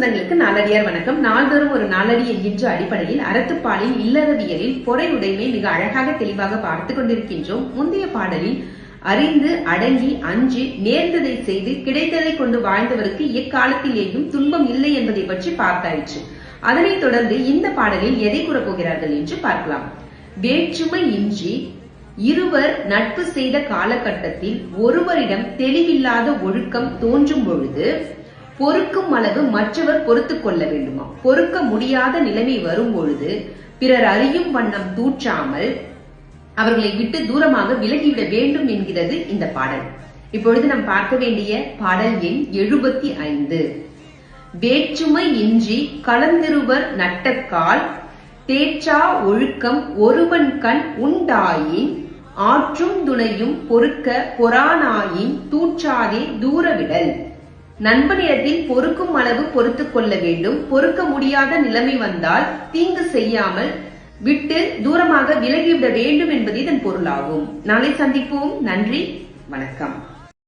சொந்தங்களுக்கு நாளடியார் வணக்கம். நாள்தோறும் ஒரு நாளடி என்ற அடிப்படையில் அறத்துப்பாலில் இல்லறவியலில் பொறை உடைமை மிக அழகாக தெளிவாக பார்த்துக் கொண்டிருக்கின்றோம். முந்தைய பாடலில் அறிந்து அடங்கி அஞ்சு நேர்ந்ததை செய்து கிடைத்ததை கொண்டு வாழ்ந்தவருக்கு எக்காலத்திலேயும் துன்பம் இல்லை என்பதை பற்றி பார்த்தாயிற்று. அதனைத் தொடர்ந்து இந்த பாடலில் எதை கூறப்போகிறார்கள் என்று பார்க்கலாம். வேற்றுமை இன்றி இருவர் நட்பு செய்த காலகட்டத்தில் ஒருவரிடம் தெளிவில்லாத ஒழுக்கம் தோன்றும் பொழுது பொறுக்கும் அளவு மற்றவர் பொறுத்து கொள்ள வேண்டுமா பொறுக்க முடியாத நிலைமை வரும் பொழுது பிறர் அறியும் வண்ணம் தூற்றாமல் அவர்களை விட்டு தூரமாக விலகிவிட வேண்டும் என்கிறது இந்த பாடல். இப்பொழுது நாம் பார்க்க வேண்டிய பாடல் எண் எழுபத்தி ஐந்து. வேற்றுமை இன்றி கலந்திருவர் நட்டக்கால் தேற்றா ஒழுக்கம் ஒருவன் கண் உண்டாயின் ஆற்றும் துணையும் பொறுக்க பொறானாயின் தூற்றாதே தூரவிடல். நண்பனிடத்தில் பொறுக்கும் அளவு பொறுத்துக் கொள்ள வேண்டும். பொறுக்க முடியாத நிலைமை வந்தால் தீங்கு செய்யாமல் விட்டு தூரமாக விலகிவிட வேண்டும் என்பது இதன் பொருளாகும். நாளை சந்திப்போம். நன்றி. வணக்கம்.